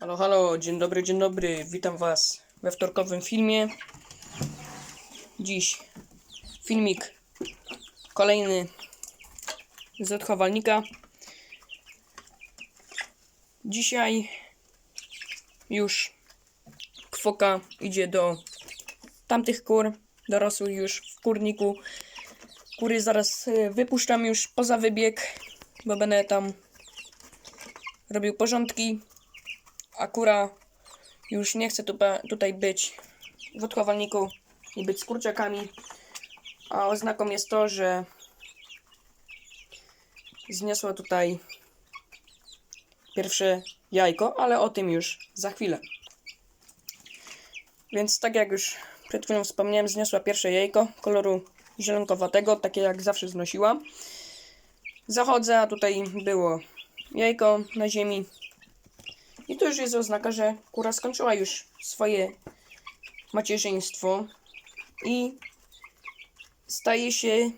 Halo, halo, dzień dobry, dzień dobry. Witam Was we wtorkowym filmie. Dziś filmik kolejny z odchowalnika. Dzisiaj już kwoka idzie do tamtych kur, dorosłych już w kurniku. Kury zaraz y, wypuszczam już poza wybieg, bo będę tam robił porządki a kura już nie chce tupa, tutaj być w odchowalniku i być z kurczakami. A oznaką jest to, że zniosła tutaj pierwsze jajko, ale o tym już za chwilę. Więc tak jak już przed chwilą wspomniałem, zniosła pierwsze jajko koloru zielonkowatego, takie jak zawsze znosiła. Zachodzę, a tutaj było jajko na ziemi, i to już jest oznaka, że kura skończyła już swoje macierzyństwo i staje się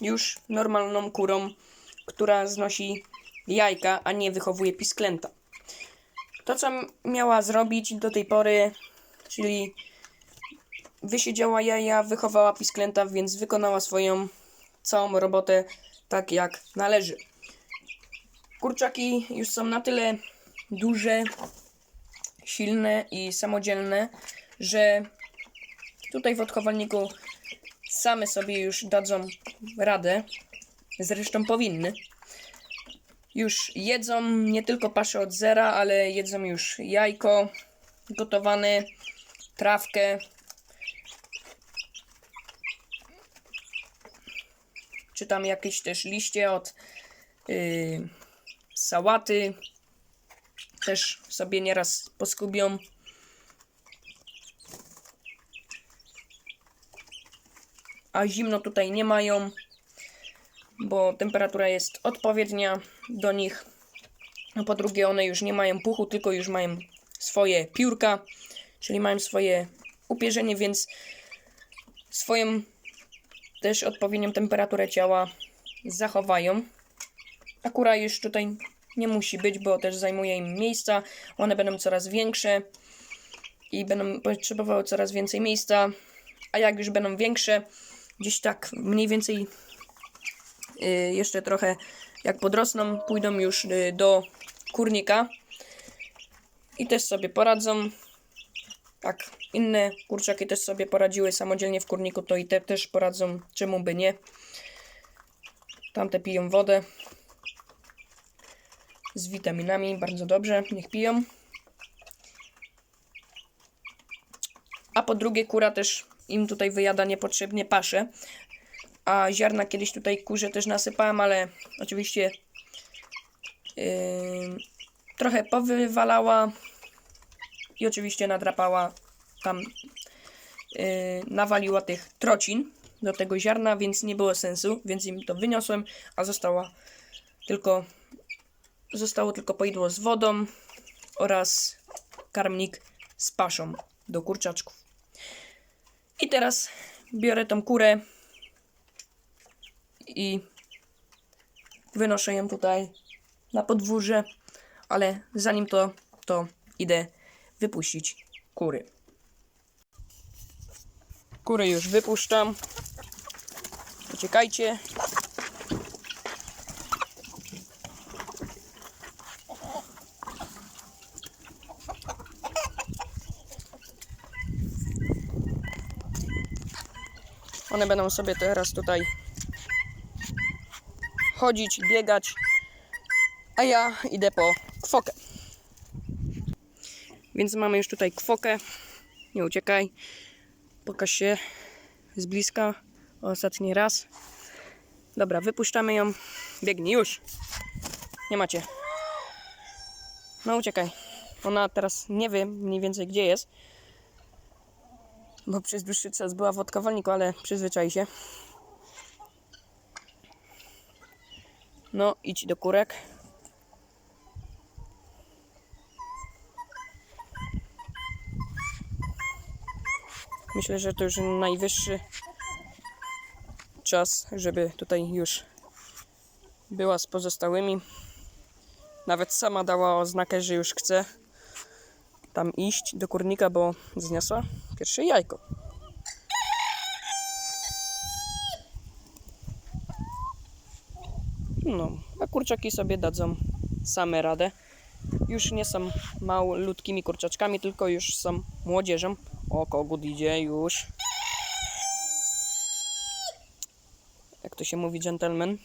już normalną kurą, która znosi jajka, a nie wychowuje pisklęta. To, co miała zrobić do tej pory, czyli wysiedziała jaja, wychowała pisklęta, więc wykonała swoją całą robotę tak jak należy. Kurczaki już są na tyle duże, silne i samodzielne, że tutaj w odchowalniku same sobie już dadzą radę. Zresztą powinny. Już jedzą nie tylko paszę od zera, ale jedzą już jajko gotowane, trawkę. Czy tam jakieś też liście od yy, sałaty, też sobie nieraz poskubią. A zimno tutaj nie mają, bo temperatura jest odpowiednia do nich. A po drugie, one już nie mają puchu, tylko już mają swoje piórka, czyli mają swoje upierzenie, więc swoją też odpowiednią temperaturę ciała zachowają. Akurat już tutaj nie musi być, bo też zajmuje im miejsca. One będą coraz większe i będą potrzebowały coraz więcej miejsca. A jak już będą większe, gdzieś tak mniej więcej y, jeszcze trochę jak podrosną, pójdą już y, do kurnika i też sobie poradzą. Tak, inne kurczaki też sobie poradziły samodzielnie w kurniku, to i te też poradzą, czemu by nie. Tamte piją wodę z witaminami, bardzo dobrze, niech piją. A po drugie, kura też im tutaj wyjada niepotrzebnie paszę. A ziarna kiedyś tutaj kurze też nasypałem, ale oczywiście yy, trochę powywalała i oczywiście nadrapała tam, yy, nawaliła tych trocin do tego ziarna, więc nie było sensu, więc im to wyniosłem, a została tylko Zostało tylko poidło z wodą oraz karmnik z paszą do kurczaczków. I teraz biorę tą kurę i wynoszę ją tutaj na podwórze, ale zanim to, to idę wypuścić kury. Kury już wypuszczam. Poczekajcie. One będą sobie teraz tutaj chodzić, biegać, a ja idę po kwokę. Więc mamy już tutaj kwokę. Nie uciekaj. Pokaż się z bliska. Ostatni raz. Dobra, wypuszczamy ją. Biegnij już. Nie macie. No uciekaj. Ona teraz nie wie mniej więcej gdzie jest bo przez dłuższy czas była w odkowalniku, ale przyzwyczai się. No, idź do kurek. Myślę, że to już najwyższy czas, żeby tutaj już była z pozostałymi. Nawet sama dała oznakę, że już chce. tam iść do kurnika, bo zniosła pierwsze jajko. No, a kurczaki sobie dadzą same radę. Już nie są malutkimi kurczaczkami, tylko już są młodzieżą. O, kogut idzie już. Jak to się mówi, gentleman?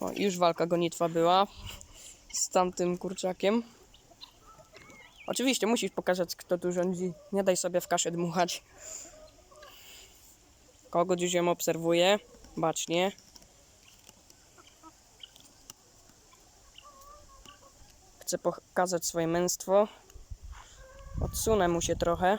O, już walka gonitwa była z tamtym kurczakiem. Oczywiście musisz pokazać, kto tu rządzi. Nie daj sobie w kaszę dmuchać. Kogut już ją obserwuje. Bacznie. Chce pokazać swoje męstwo. Odsunę mu się trochę.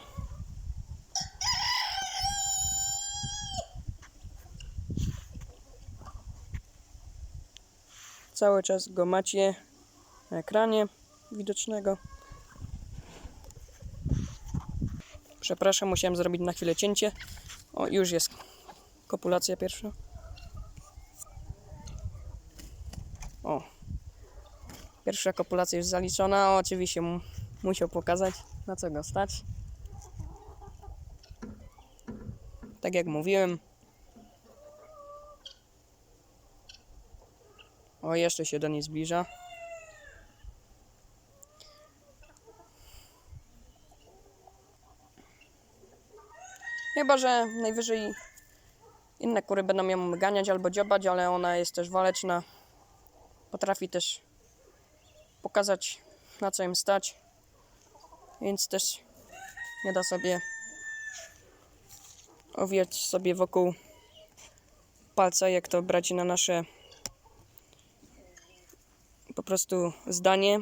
Cały czas go macie na ekranie widocznego. Przepraszam, musiałem zrobić na chwilę cięcie. O, już jest kopulacja pierwsza. O. Pierwsza kopulacja już zaliczona. Oczywiście mu musiał pokazać, na co go stać. Tak jak mówiłem. O, jeszcze się do niej zbliża. Chyba, że najwyżej inne kury będą ją ganiać albo dziobać, ale ona jest też waleczna. Potrafi też pokazać na co im stać, więc też nie da sobie owijać sobie wokół palca, jak to brać na nasze po prostu zdanie,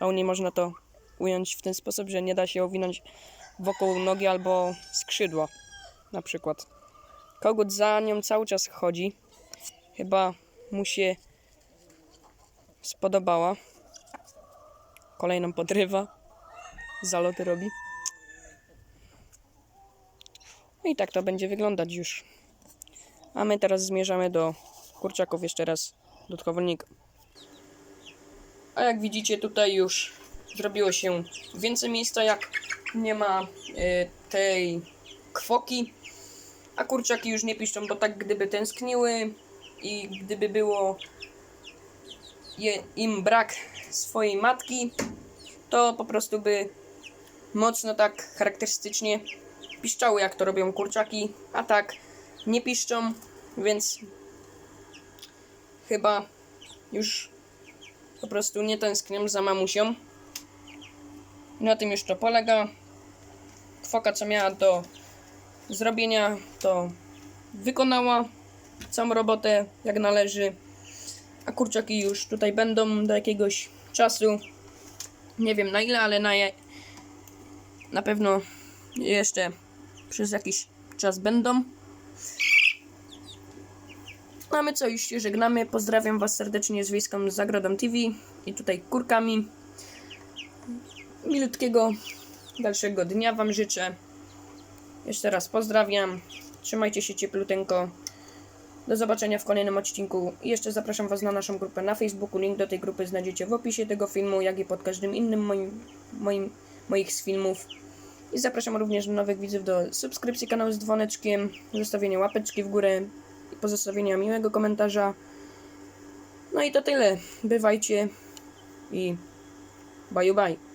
a u niej można to ująć w ten sposób, że nie da się owinąć wokół nogi albo skrzydła na przykład. Kogut za nią cały czas chodzi. Chyba mu się spodobała. Kolejną podrywa. Zaloty robi. No i tak to będzie wyglądać już. A my teraz zmierzamy do kurczaków jeszcze raz dodatkowonika. A jak widzicie tutaj już zrobiło się więcej miejsca, jak nie ma y, tej kwoki. A kurczaki już nie piszczą, bo tak gdyby tęskniły i gdyby było je, im brak swojej matki, to po prostu by mocno tak charakterystycznie piszczały, jak to robią kurczaki, a tak nie piszczą, więc chyba już po prostu nie tęsknią za mamusią. Na tym to polega. Kwoka, co miała do zrobienia, to wykonała całą robotę jak należy. A kurczaki już tutaj będą do jakiegoś czasu. Nie wiem na ile, ale na, je, na pewno jeszcze przez jakiś czas będą. A my co, już się żegnamy. Pozdrawiam Was serdecznie z Wiejską Zagrodą TV i tutaj kurkami. Milutkiego dalszego dnia Wam życzę. Jeszcze raz pozdrawiam. Trzymajcie się ciepluteńko. Do zobaczenia w kolejnym odcinku. I jeszcze zapraszam Was na naszą grupę na Facebooku. Link do tej grupy znajdziecie w opisie tego filmu, jak i pod każdym innym moim, moim, moich z filmów. I zapraszam również nowych widzów do subskrypcji kanału z dzwoneczkiem, zostawienia łapeczki w górę i pozostawienia miłego komentarza. No i to tyle. Bywajcie i bye bye.